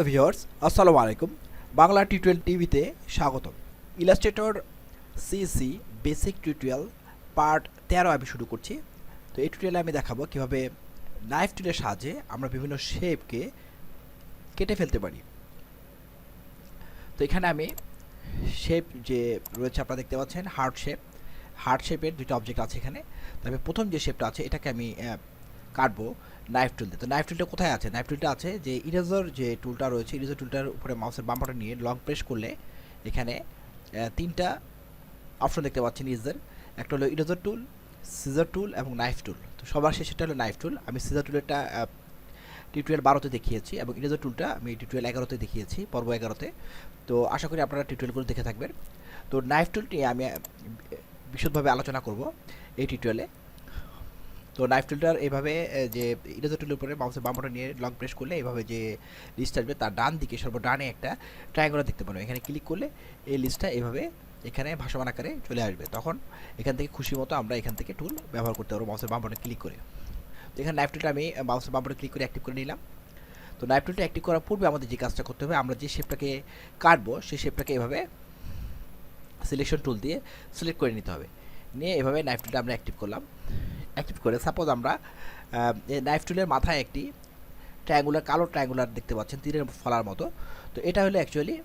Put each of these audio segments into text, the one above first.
প্রিয় ভিউয়ার্স আসসালামু আলাইকুম বাংলা টিউটোরিয়াল টিভিতে স্বাগতম। Illustrator CC basic tutorial part তেরো আমি শুরু করছি। তো এই টিউটোরিয়ালে আমি দেখাবো কীভাবে নাইফ টুলের সাহায্যে আমরা বিভিন্ন শেপকে কেটে ফেলতে পারি। তো এখানে আমি শেপ যে রয়েছে আপনারা দেখতে পাচ্ছেন হার্ট শেপ হার্ট শেপের দুটো অবজেক্ট আছে এখানে। তবে প্রথম যে শেপটা আছে, এটাকে আমি কাটবো নাইফ টুল দিয়ে। তো নাইফ টুলটা কোথায় আছে? নাইফ টুলটা আছে যে ইরেজার যে টুলটা রয়েছে ইরেজার টুলটার উপরে মাউসের বাম বাটন নিয়ে লং প্রেস করলে এখানে তিনটা অপশন দেখতে পাচ্ছেন ইরেজার একটা হলো ইরেজার টুল সিজার টুল এবং নাইফ টুল তো সবার শেষেরটা হলো নাইফ টুল আমি সিজার টুলেরটা টিউটোরিয়াল বারোতে দেখিয়েছি এবং ইরেজার টুলটা আমি টিউটোরিয়াল এগারোতে দেখিয়েছি, পর্ব এগারোতে। তো আশা করি আপনারা টিউটোরিয়ালগুলো দেখে থাকবেন। তো নাইফ টুলটি আমি বিশদভাবে আলোচনা করব এই টিউটোরিয়ালে তো নাইফ টুলটার এইভাবে আহ, যে ইরেজার টুলের উপরে মাউসের বাম বাটন নিয়ে লং প্রেস করলে এইভাবে যে লিস্ট আসবে তার ডান দিকে সর্ব ডানে একটা ট্রায়াঙ্গুলার দেখতে পাবেন এখানে ক্লিক করলে এই লিস্টটা এভাবে এখানে ভাসমান আকারে চলে আসবে। তখন এখান থেকে খুশি মতো আমরা এখান থেকে টুল ব্যবহার করতে পারব মাউসের বাম ক্লিক করে। তো এখানে নাইফ টুলটা আমি মাউসের বাম ক্লিক করে অ্যাক্টিভ করে নিলাম। তো নাইফ টুলটা অ্যাক্টিভ করার পূর্বে আমাদের যে কাজটা করতে হবে আমরা যে শেপটাকে কাটবো সেই শেপটাকে এভাবে সিলেকশন টুল দিয়ে সিলেক্ট করে নিতে হবে। নিয়ে এভাবে নাইফ টুলটা আমরা অ্যাক্টিভ করলাম। অ্যাক্টিভ করে। সাপোজ আমরা নাইফ টুলের মাথায় একটি ট্রায়াঙ্গুলার কালো ট্রায়াঙ্গুলার দেখতে পাচ্ছেন, তীরের ফলার মতো। তো এটা হলো অ্যাকচুয়ালি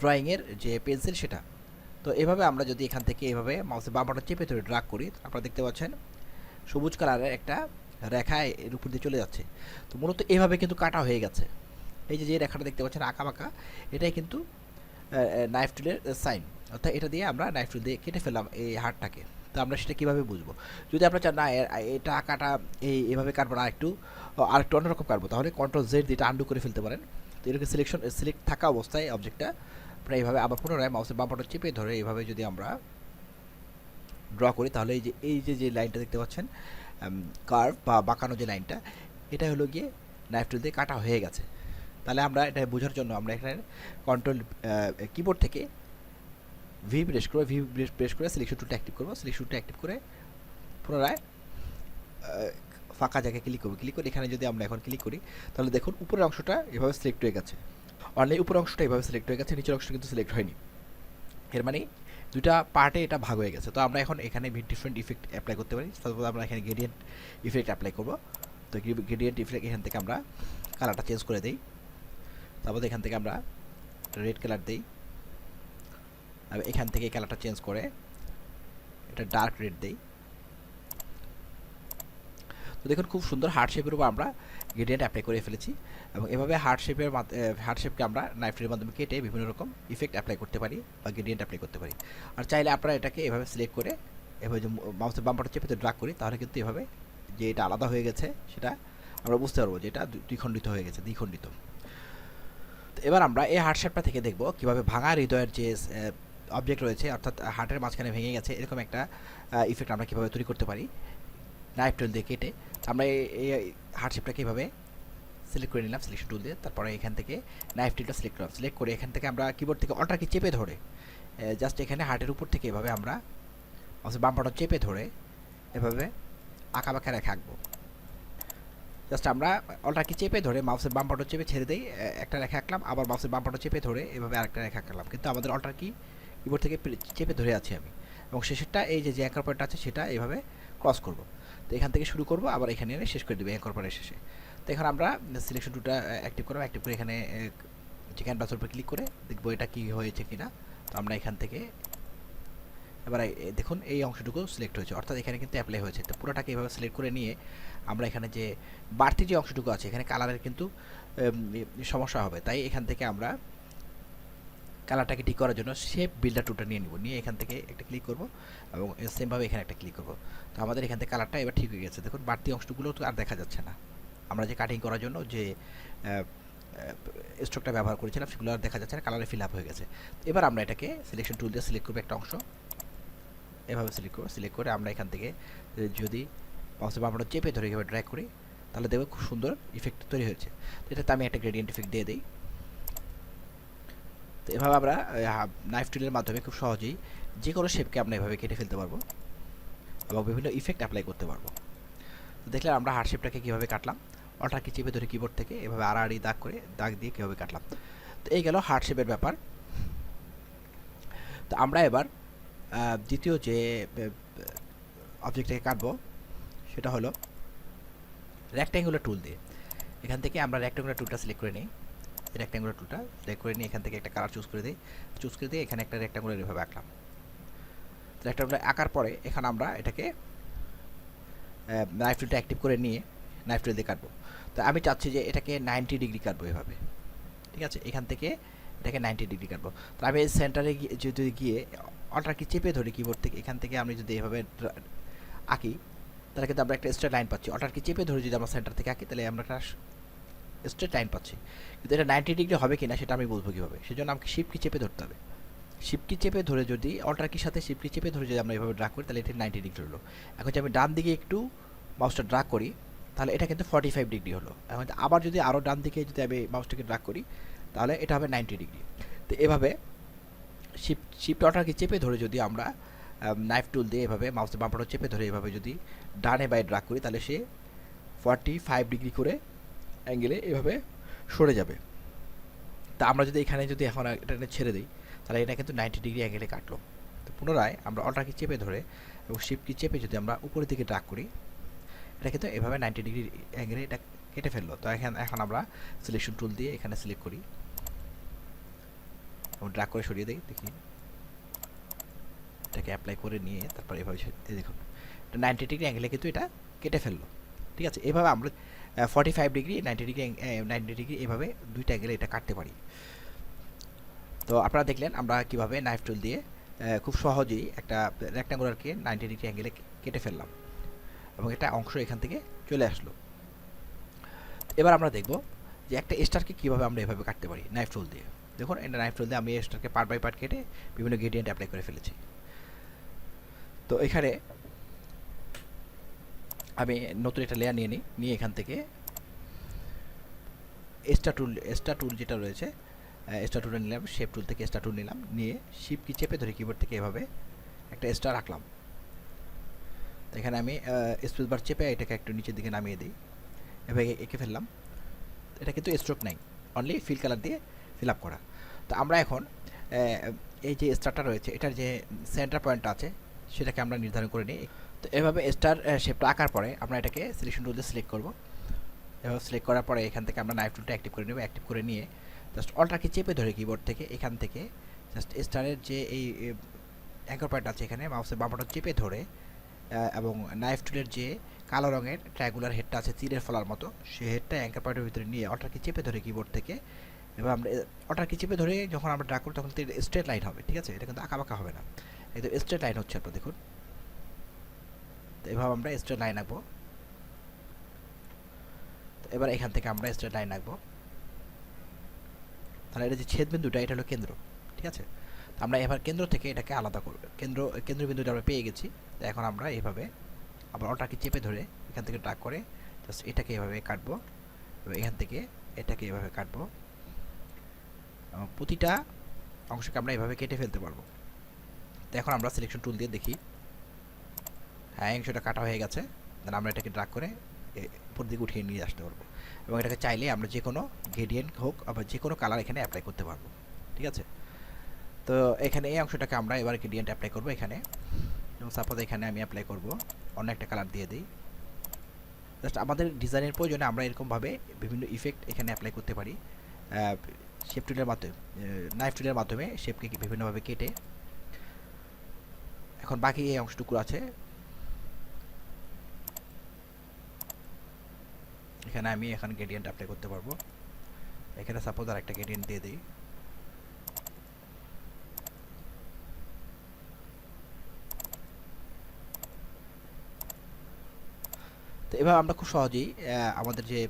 ড্রয়িংয়ের যে পেন্সিল সেটা। তো এভাবে আমরা যদি এখান থেকে এভাবে মাউসের বাম বাটন চেপে ধরে ড্রাগ করি, আপনারা দেখতে পাচ্ছেন সবুজ কালারের একটা রেখা এর উপর দিয়ে চলে যাচ্ছে। তো মূলত এভাবে কিন্তু কাটা হয়ে গেছে। এই যে যে রেখাটা দেখতে পাচ্ছেন আঁকা বাঁকা এটাই কিন্তু নাইফ টুলের সাইন অর্থাৎ এটা দিয়ে আমরা নাইফ টুল দিয়ে কেটে ফেললাম এই হাড়টাকে। তো আমরা সেটা কীভাবে বুঝব? যদি আপনার চান না এটা কাটা এই, এভাবে কাটবো না একটু আর একটু অন্যরকম কাটবো, তাহলে কন্ট্রোল জেড দিয়ে আন্ডু করে ফেলতে পারেন। তো এরকম সিলেকশন সিলেক্ট থাকা অবস্থায় অবজেক্টটা প্রায় এইভাবে আবার পুনরায় মাউসের বাম চেপে ধরে এইভাবে যদি আমরা ড্র করি, তাহলে এই যে এই যে যে লাইনটা দেখতে পাচ্ছেন কার্ভ বা বাঁকানো যে লাইনটা এটা হলো গিয়ে নাইফ টুল দিয়ে কাটা হয়ে গেছে। তাহলে আমরা এটা বোঝার জন্য আমরা এখানে কন্ট্রোল কিবোর্ড থেকে ভি প্রেস করে ভি প্রেস করে সিলেকশন টুলটা অ্যাক্টিভ করব। সিলেকশন টুলটা অ্যাক্টিভ করে পুনরায় ফাঁকা জায়গায় ক্লিক করব। ক্লিক করে এখানে যদি আমরা এখন ক্লিক করি, তাহলে দেখুন উপরের অংশটা এভাবে সিলেক্ট হয়ে গেছে। অনলাইন উপরের অংশটা এভাবে সিলেক্ট হয়ে গেছে, নিচের অংশটা কিন্তু সিলেক্ট হয়নি। এর মানে দুটা পার্টে এটা ভাগ হয়ে গেছে। তো আমরা এখন এখানে ডিফারেন্ট ইফেক্ট অ্যাপ্লাই করতে পারি। তারপর আমরা এখানে গ্রেডিয়েন্ট ইফেক্ট অ্যাপ্লাই করব। তো গ্রেডিয়েন্ট ইফেক্ট এখান থেকে আমরা কালারটা চেঞ্জ করে দিই। তারপর এখান থেকে আমরা রেড কালার দিই। আর এখান থেকে কালারটা চেঞ্জ করে এটা ডার্ক রেড দেই। তো দেখুন, খুব সুন্দর হার্ট শেপের উপর আমরা গ্রেডিয়েন্ট অ্যাপ্লাই করে ফেলেছি এবং এভাবে হার্ট শেপের হার্ট শেপকে আমরা নাইফের মাধ্যমে কেটে বিভিন্ন রকম ইফেক্ট অ্যাপ্লাই করতে পারি বা গ্রেডিয়েন্ট অ্যাপ্লাই করতে পারি। আর চাইলে আপনারা এটাকে এভাবে সিলেক্ট করে এভাবে যে মাউসের বাম্পারটা চেপে ড্রাগ করি, তাহলে কিন্তু এভাবে যে এটা আলাদা হয়ে গেছে সেটা আমরা বুঝতে পারব যে এটা দ্বিখণ্ডিত হয়ে গেছে, দ্বিখণ্ডিত। তো এবার আমরা এই হার্ট শেপটা থেকে দেখব কীভাবে ভাঙা হৃদয়ের যে অবজেক্ট রয়েছে, অর্থাৎ হার্টের মাঝখানে ভেঙে গেছে, এরকম একটা ইফেক্ট আমরা কীভাবে তৈরি করতে পারি? নাইফ টুল দিয়ে কেটে আমরা এই হার্ট শেপটাকে এভাবে সিলেক্ট করে নিলাম সিলেকশন টুল দিয়ে, তারপরে এখান থেকে নাইফ টুলটা সিলেক্ট করলাম। সিলেক্ট করে এখান থেকে আমরা কিবোর্ড থেকে অল্টারকে চেপে ধরে জাস্ট এখানে হার্টের উপর থেকে এভাবে আমরা বাম বাটন চেপে ধরে, এভাবে আঁকা বাঁকা রেখে আঁকবো। জাস্ট আমরা অলটাকে চেপে ধরে মাউসের বাম চেপে ছেড়ে দেই একটা রেখা আঁকলাম, আবার মাউসের বাম চেপে ধরে এভাবে আরেকটা রেখা আঁকলাম। কিন্তু আমাদের অল্টার কি কিবোর্ড থেকে চেপে ধরে আছি আমি। এবং শেষেরটা এই যে যে অ্যাঙ্কর পয়েন্ট আছে, সেটা এভাবে ক্রস করব। তো এখান থেকে শুরু করব, আবার এখানে এনে শেষ করে দেবো অ্যাঙ্কর পয়েন্টের শেষে। তো এখন আমরা সিলেকশন টুটা অ্যাক্টিভ করব অ্যাক্টিভ করে এখানে যে ক্যানভাসের উপর ক্লিক করে দেখব এটা কি হয়েছে কিনা। তো আমরা এখান থেকে এবার দেখুন এই অংশটুকু সিলেক্ট হয়েছে। অর্থাৎ এখানে কিন্তু অ্যাপ্লাই হয়েছে। তো পুরোটাকে এভাবে সিলেক্ট করে নিয়ে আমরা এখানে যে বাড়তি যে অংশটুকু আছে, এখানে কালারের কিন্তু সমস্যা হবে। তাই এখান থেকে আমরা কালারটাকে ঠিক করার জন্য শেপ বিল্ডার টুলটা নিয়ে নিব। নিয়ে এখান থেকে একটা ক্লিক করব এবং সেমভাবে এখানে একটা ক্লিক করব। তো আমাদের এখান থেকে কালারটা এবার ঠিক হয়ে গেছে। দেখুন, বাড়তি অংশগুলো তো আর দেখা যাচ্ছে না। আমরা যে কাটিং করার জন্য যে স্ট্রোকটা ব্যবহার করেছিলাম, সেগুলো আর দেখা যাচ্ছে না কালারে ফিল আপ হয়ে গেছে। এবার আমরা এটাকে সিলেকশন টুল দিয়ে সিলেক্ট করব একটা অংশ। এভাবে সিলেক্ট করব। সিলেক্ট করে আমরা এখান থেকে, যদি মাউসের আমরা চেপে ধরে এভাবে ড্র্যাগ করি, তাহলে দেখবে খুব সুন্দর ইফেক্ট তৈরি হয়েছে। এটাতে আমি একটা গ্রেডিয়েন্ট ইফেক্ট দিয়ে দিই। তো এভাবে আমরা নাইফ টুলের মাধ্যমে খুব সহজেই যে কোনো শেপকে আমরা এভাবে কেটে ফেলতে পারব এবং বিভিন্ন ইফেক্ট অ্যাপ্লাই করতে পারব। তো দেখলে আমরা হার্ট শেপটাকে কীভাবে কাটলাম অল্টার কি চেপে ধরে কিবোর্ড থেকে এভাবে আড়াআড়ি দাগ করে দাগ দিয়ে কীভাবে কাটলাম। তো এই গেল হার্ট শেপের ব্যাপার। তো আমরা এবার দ্বিতীয় যে অবজেক্টটাকে কাটবো, সেটা হলো রেক্ট্যাঙ্গুলার টুল দিয়ে। এখান থেকে আমরা রেক্ট্যাঙ্গুলার টুলটা সিলেক্ট করে নিই। রেক্ট্যাঙ্গুলার টুলটা সিলেক্ট করে নিয়ে এখান থেকে একটা কালার চুজ করে দিই। চুজ করে দিয়ে এখানে একটা রেক্ট্যাঙ্গুলার এভাবে আঁকলাম। রেক্ট্যাঙ্গুলার আঁকার পরে এখানে আমরা এটাকে নাইফ টুলটা অ্যাক্টিভ করে নিয়ে নাইফ টুল দিয়ে কাটবো। তো আমি চাচ্ছি যে এটাকে নাইনটি ডিগ্রি কাটবো এভাবে। ঠিক আছে? এখান থেকে এটাকে নাইনটি ডিগ্রি কাটবো। তো আমি সেন্টারে গিয়ে যদি গিয়ে অল্টার কি চেপে ধরি কিবোর্ড থেকে, এখান থেকে আমি যদি এভাবে আঁকি, তাহলে কিন্তু আমরা একটা স্ট্রেট লাইন পাচ্ছি। অল্টার কি চেপে ধরে যদি আমরা সেন্টার থেকে আঁকি, তাহলে আমরা একটা স্ট্রেট লাইন পাচ্ছি। কিন্তু এটা নাইনটি ডিগ্রি হবে কিনা সেটা আমি বলব কীভাবে? সেজন্য আমাকে শিপ কি চেপে ধরতে হবে। শিপ কি চেপে ধরে যদি অল্টার কির সাথে শিপ কি চেপে ধরে যদি আমরা এভাবে ড্রাগ করি, তাহলে এটা নাইনটি ডিগ্রি হলো। এখন যদি আমি ডান দিকে একটু মাউসটা ড্রাগ করি, তাহলে এটা কিন্তু ফর্টি ফাইভ ডিগ্রি হলো। এখন আবার যদি আরও ডান দিকে যদি আমি মাউসটাকে ড্রাগ করি, তাহলে এটা হবে নাইনটি ডিগ্রি তো এভাবে শিপ শিফট অর্ডারকে চেপে ধরে যদি আমরা নাইফ টুল দিয়ে এভাবে মাউসের বাম্পারটা চেপে ধরে এভাবে যদি ডানে বাই ড্রাগ করি, তাহলে সে ফর্টি ফাইভ ডিগ্রি করে অ্যাঙ্গেলে এভাবে সরে যাবে। তা আমরা যদি এখানে যদি এখন এটা ছেড়ে দিই, তাহলে এটা কিন্তু নাইনটি ডিগ্রি অ্যাঙ্গেলে কাটলো। তো পুনরায় আমরা অল্টারকে চেপে ধরে এবং শিপকে চেপে যদি আমরা উপরের দিকে ড্রাগ করি, এটা কিন্তু এভাবে নাইনটি ডিগ্রি অ্যাঙ্গেলে এটা কেটে ফেলল। তো এখন এখন আমরা সিলেকশন টুল দিয়ে এখানে সিলেক্ট করি। এবং ড্রাগ করে সরিয়ে দিই, দেখি। এটাকে অ্যাপ্লাই করে নিয়ে তারপর এভাবে দেখুন, এটা নাইনটি ডিগ্রি অ্যাঙ্গেলে কিন্তু এটা কেটে ফেলল। ঠিক আছে? এভাবে আমরা forty five degree ninety degree ninety degree এভাবে দুইটা অ্যাঙ্গেলে এটা কাটতে পারি। তো আপনারা দেখলেন আমরা কীভাবে নাইফ টুল দিয়ে খুব সহজেই একটা রেক্ট্যাঙ্গুলারকে নাইনটি ডিগ্রি অ্যাঙ্গেলে কেটে ফেললাম এবং একটা অংশ এখান থেকে চলে আসলো। এবার আমরা দেখব যে একটা স্টারকে কীভাবে আমরা এভাবে কাটতে পারি নাইফ টুল দিয়ে। দেখুন এটা নাইফ টুল দিয়ে আমি স্টারকে পার্ট বাই পার্ট কেটে বিভিন্ন গ্রেডিয়েন্ট অ্যাপ্লাই করে ফেলেছি। তো এখানে আমি নতুন একটা লেয়ার নিয়ে নিই, নিয়ে এখান থেকে এস্টা টুল এস্টা টুল যেটা রয়েছে এস্টা টুল নিলাম শেপ টুল থেকে এস্টা টুল নিলাম, নিয়ে শিপ কি চেপে ধরে কিবোর্ড থেকে এভাবে একটা স্টার রাখলাম তো এখানে আমি স্পেস বার চেপে এটাকে একটু নিচের দিকে নামিয়ে দিই, এভাবে এঁকে ফেললাম। এটা কিন্তু স্ট্রোক নাই অনলি ফিল কালার দিয়ে ফিল আপ করা। তো আমরা এখন এই যে স্টারটা রয়েছে, এটার যে সেন্টার পয়েন্ট আছে, সেটাকে আমরা নির্ধারণ করে নিই। তো এভাবে স্টার শেপটা আঁকার পরে আমরা এটাকে সিলেকশন টুল দিয়ে সিলেক্ট করব। এভাবে সিলেক্ট করার পরে এখান থেকে আমরা নাইফ টুলটা অ্যাক্টিভ করে নেব অ্যাক্টিভ করে নিয়ে জাস্ট অলটাকে চেপে ধরে কিবোর্ড থেকে, এখান থেকে জাস্ট স্টারের যে এই অ্যাঙ্কর পয়েন্ট আছে এখানে মাউসের বামটা চেপে ধরে এবং নাইফ টুলের যে কালো রঙের ট্রায়াঙ্গুলার হেডটা আছে, তীরের ফলার মতো সেই হেডটা অ্যাঙ্কার পয়েন্টের ভিতরে নিয়ে অল্টারকে চেপে ধরে কিবোর্ড থেকে, এবার আমরা অল্টারকে চেপে ধরে যখন আমরা ড্রা করি, তখন স্ট্রেট লাইন হবে, ঠিক আছে? এটা কিন্তু আঁকা বাঁকা হবে না। একদম স্ট্রেট লাইন হচ্ছে আপনার, দেখুন। তো এভাবে আমরা স্ট্রেট লাইন আঁকবো। তো এবার এখান থেকে আমরা স্ট্রেট লাইন আঁকবো। তাহলে এটা যে ছেদবিন্দুটা, এটা হলো কেন্দ্র, ঠিক আছে? তো আমরা এবার কেন্দ্র থেকে এটাকে আলাদা করব, কেন্দ্র কেন্দ্রবিন্দুটা আমরা পেয়ে গেছি। তো এখন আমরা এভাবে আবার ওটাকে চেপে ধরে এখান থেকে ট্রাক করে জাস্ট এটাকে এভাবে কাটবো। এবং এখান থেকে এটাকে এভাবে কাটবো। প্রতিটা অংশকে আমরা এভাবে কেটে ফেলতে পারব। তো এখন আমরা সিলেকশন টুল দিয়ে দেখি। হ্যাঁ এই অংশটা কাটা হয়ে গেছে। দেন আমরা এটাকে ড্রাগ করে উপর দিকে উঠিয়ে নিয়ে আসতে পারব। এবং এটাকে চাইলে আমরা যে কোনো গ্রেডিয়েন্ট হোক আবার যে কোনো কালার এখানে অ্যাপ্লাই করতে পারব। ঠিক আছে? তো এখানে এই অংশটাকে আমরা এবার গ্রেডিয়েন্ট অ্যাপ্লাই করব এখানে। এবং সাপোজ এখানে আমি অ্যাপ্লাই করব, অন্য একটা কালার দিয়ে দিই। জাস্ট আমাদের ডিজাইনের প্রয়োজনে আমরা এরকমভাবে বিভিন্ন ইফেক্ট এখানে অ্যাপ্লাই করতে পারি। শেপ টুলের মাধ্যমে নাইফ টুলের মাধ্যমে শেপকে বিভিন্নভাবে কেটে। এখন বাকি এই অংশটুকু আছে। এখানে আমি এখন গ্রেডিয়েন্ট অ্যাপ্লাই করতে পারব। এখানে সাপোজ আর একটা গ্রেডিয়েন্ট দিয়ে দিই। তো এভাবে আমরা খুব সহজেই আমাদের যে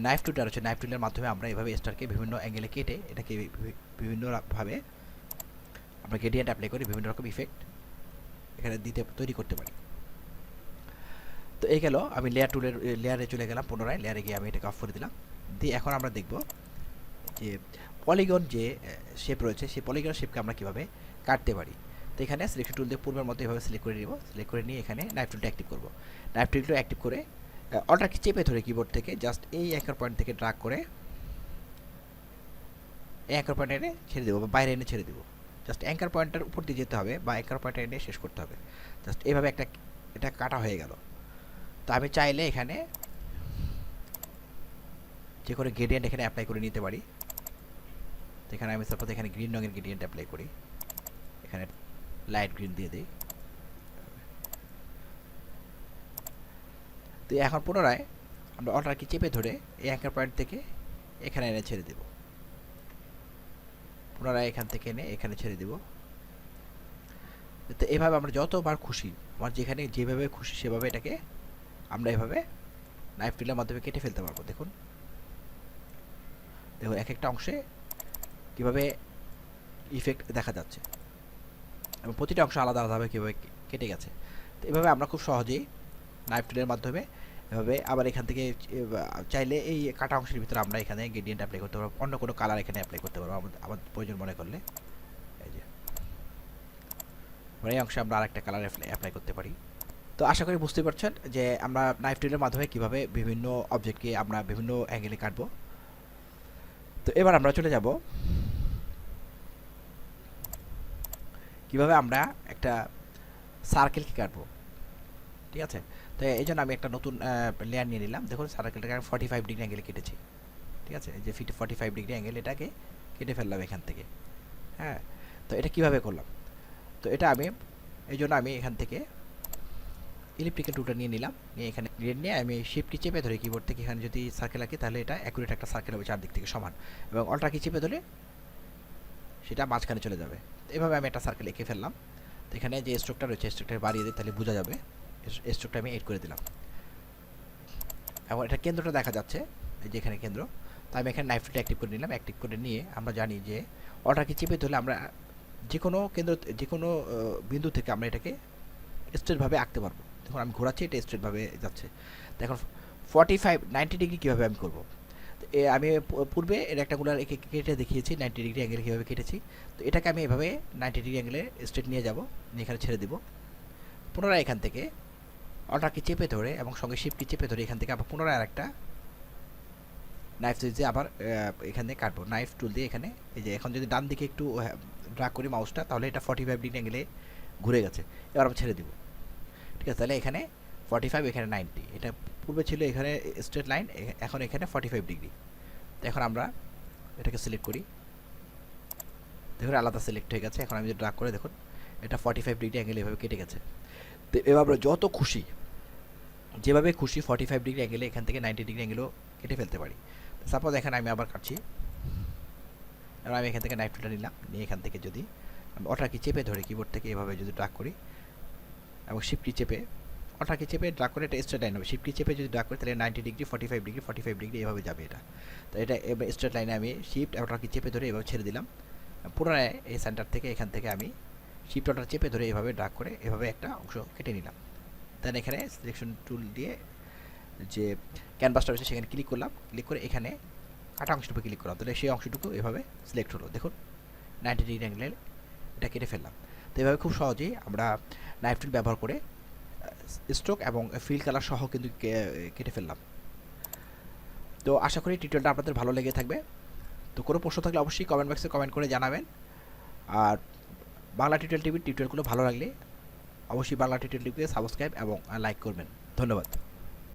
নাইফ টুলটা রয়েছে নাইফ টুলের মাধ্যমে আমরা এভাবে স্টারকে বিভিন্ন অ্যাঙ্গেলে কেটে এটাকে বিভি- বিভিন্নভাবে আমরা গ্রেডিয়েন্ট অ্যাপ্লাই করে, বিভিন্ন রকম ইফেক্ট এখানে দিতে, তৈরি করতে পারি। তো এই গেল, আমি লেয়ার টুলের লেয়ারে চলে গেলাম পুনরায় লেয়ারে গিয়ে আমি এটাকে অফ করে দিলাম। দিয়ে এখন আমরা দেখব যে পলিগন যে শেপ রয়েছে, সেই পলিগন শেপকে আমরা কীভাবে কাটতে পারি। তো এখানে সিলেকশন টুল দিয়ে পূর্বের মতো এভাবে সিলেক্ট করে নিব। সিলেক্ট করে নিয়ে এখানে নাইফ টুলটা অ্যাক্টিভ করব। নাইফ টুলটা অ্যাক্টিভ করে অল্টারকে চেপে ধরে কিবোর্ড থেকে জাস্ট এই অ্যাঙ্কার পয়েন্ট থেকে ড্রাগ করে এই অ্যাঙ্কার পয়েন্ট এনে ছেড়ে দেবো বা বাইরে এনে ছেড়ে দেবো। জাস্ট অ্যাঙ্কার পয়েন্টের উপর দিয়ে যেতে হবে বা অ্যাঙ্কার পয়েন্টে এনে শেষ করতে হবে। জাস্ট এভাবে একটা, এটা কাটা হয়ে গেল। তো আমি চাইলে এখানে যে করে গ্রেডিয়েন্ট এখানে অ্যাপ্লাই করে নিতে পারি। এখানে আমি সাপোজ এখানে গ্রিন রঙের গ্রেডিয়েন্ট অ্যাপ্লাই করি। এখানে লাইট গ্রিন দিয়ে দিই। তো এখন পুনরায় আমরা অল্টারকে চেপে ধরে এই অ্যাঙ্কার পয়েন্ট থেকে এখানে এনে ছেড়ে দেব। পুনরায় এখান থেকে এনে এখানে ছেড়ে দেব। তো এভাবে আমরা যতবার খুশি, আমার যেখানে যেভাবে খুশি সেভাবে এটাকে আমরা এভাবে নাইফ টুলের মাধ্যমে কেটে ফেলতে পারব, দেখুন। দেখুন এক একটা অংশে কীভাবে ইফেক্ট দেখা যাচ্ছে। এবং প্রতিটা অংশ আলাদা আলাদাভাবে কীভাবে কেটে গেছে। তো এভাবে আমরা খুব সহজেই নাইফ টুলের মাধ্যমে এভাবে আবার এখান থেকে চাইলে এই কাটা অংশের ভিতরে আমরা এখানে গ্রেডিয়েন্ট অ্যাপ্লাই করতে পারব, অন্য কোনো কালার এখানে অ্যাপ্লাই করতে পারব, আমাদের আমার প্রয়োজন মনে করলে। এই যে এই অংশে আমরা আরেকটা কালার অ্যাপ্লাই করতে পারি। তো আশা করি বুঝতে পারছেন যে আমরা নাইফ টুলের মাধ্যমে কীভাবে বিভিন্ন অবজেক্টকে আমরা বিভিন্ন অ্যাঙ্গেলে কাটবো। তো এবার আমরা চলে যাব কীভাবে আমরা একটা সার্কেলকে কাটবো। ঠিক আছে? তো এই জন্য আমি একটা নতুন লেয়ার নিয়ে নিলাম। দেখুন সার্কেলটাকে আমি ফর্টি ফাইভ ডিগ্রি অ্যাঙ্গেলে কেটেছি। ঠিক আছে? যে fit forty five degree angle এটাকে কেটে ফেললাম এখান থেকে। হ্যাঁ? তো এটা কীভাবে করলাম? তো এটা আমি, এই জন্য আমি এখান থেকে ইলেকট্রিক্যাল টুলটা নিয়ে নিলাম। নিয়ে এখানে গ্রেড নিয়ে আমি শিফটটি চেপে ধরে কিবোর্ড থেকে। এখানে যদি সার্কেল আঁকি, তাহলে এটা অ্যাকুরেট একটা সার্কেল হবে চারদিক থেকে সমান। এবং অল্টা কি চেপে ধরে সেটা মাঝখানে চলে যাবে। এভাবে আমি একটা সার্কেল এঁকে ফেললাম। তো এখানে যে স্ট্রোকটা রয়েছে স্ট্রোকটা বাড়িয়ে দিই, তাহলে বোঝা যাবে স্ট্রোকটা আমি এড করে দিলাম। এবং এটা কেন্দ্রটা দেখা যাচ্ছে, এই যে এখানে কেন্দ্র। তো আমি এখানে নাইফটা অ্যাক্টিভ করে নিলাম। অ্যাক্টিভ করে নিয়ে আমরা জানি যে অল্টাকে চেপে ধরলে আমরা যে কোনো কেন্দ্র, যে কোনো বিন্দু থেকে আমরা এটাকে স্ট্রেটভাবে আঁকতে পারব। দেখুন আমি ঘোরাচ্ছি, এটা স্ট্রেটভাবে যাচ্ছে। তো এখন ফর্টি ফাইভ নাইনটি ডিগ্রি কীভাবে আমি করব? আমি পূর্বে এর একটা গুলার একে কেটে দেখিয়েছি নাইনটি ডিগ্রি অ্যাঙ্গেল কীভাবে কেটেছি। তো এটাকে আমি এভাবে নাইনটি ডিগ্রি অ্যাঙ্গেলে স্ট্রেট নিয়ে যাব এখানে ছেড়ে দেবো। পুনরায় এখান থেকে অল্টারকে চেপে ধরে এবং সঙ্গে শিপটি চেপে ধরে এখান থেকে আবার পুনরায় আরেকটা নাইফ দিয়ে আবার এখান কাটবো। নাইফ টুল দিয়ে এখানে, এই যে এখন যদি ডান দিকে একটু ড্রাগ করি মাউসটা তাহলে এটা ফর্টি ফাইভ ডিগ্রি অ্যাঙ্গেলে ঘুরে গেছে। এবার আমরা ছেড়ে দিব। ঠিক আছে, তাহলে এখানে ফর্টি ফাইভ এখানে নাইনটি এটা পূর্বে ছিল এখানে স্ট্রেট লাইন এখন এখানে ফর্টি ফাইভ ডিগ্রি এখন আমরা এটাকে সিলেক্ট করি। দেখুন, আলাদা সিলেক্ট হয়ে গেছে। এখন আমি যদি ড্রাগ করে, দেখুন, এটা ফর্টি ফাইভ ডিগ্রি অ্যাঙ্গেল এভাবে কেটে গেছে। তো এবার আমরা যত খুশি, যেভাবে খুশি ফর্টি ফাইভ ডিগ্রি অ্যাঙ্গেলে এখান থেকে নাইনটি ডিগ্রি অ্যাঙ্গেলও কেটে ফেলতে পারি। সাপোজ এখানে আমি আবার কাটছি। এবার আমি এখান থেকে নাইফ নিলাম। নিয়ে এখান থেকে যদি অটাকে চেপে ধরে কিবোর্ড থেকে এভাবে যদি ড্রাগ করি এবং শিফটটি চেপে অটাকে চেপে ড্রাগ করে, এটা স্ট্রেট লাইন হবে। শিফটটি চেপে যদি ড্রাগ করি, তাহলে ninety degree forty five degree forty five degree এভাবে যাবে এটা। তো এটা এবার স্ট্রেট লাইনে আমি শিফট অটাকে চেপে ধরে এভাবে ছেড়ে দিলাম। পুনরায় এই সেন্টার থেকে, এখান থেকে আমি শিফট অটার চেপে ধরে এভাবে ড্রাগ করে, এভাবে একটা অংশ কেটে নিলাম। দেন এখানে সিলেকশন টুল দিয়ে যে ক্যানভাসটা রয়েছে, সেখানে ক্লিক করলাম। ক্লিক করে এখানে কাটা অংশটুকু ক্লিক করলাম। তাহলে সেই অংশটুকু এভাবে সিলেক্ট হলো। দেখুন নাইনটি ডিগ্রি অ্যাঙ্গেলে এটা কেটে ফেললাম। তো এভাবে খুব সহজেই আমরা নাইফ টুল ব্যবহার করে স্ট্রোক এবং ফিল কালার সহ কিন্তু কেটে ফেললাম। তো আশা করি টিউটোরিয়ালটা আপনাদের ভালো লেগে থাকবে। তো কোনো প্রশ্ন থাকলে অবশ্যই কমেন্ট বক্সে কমেন্ট করে জানাবেন। আর বাংলা টিউটোরিয়াল টিভির টিউটোরিয়ালগুলো ভালো লাগলে অবশ্যই বাংলা টিউটোরিয়াল টিভিকে সাবস্ক্রাইব এবং লাইক করবেন। ধন্যবাদ।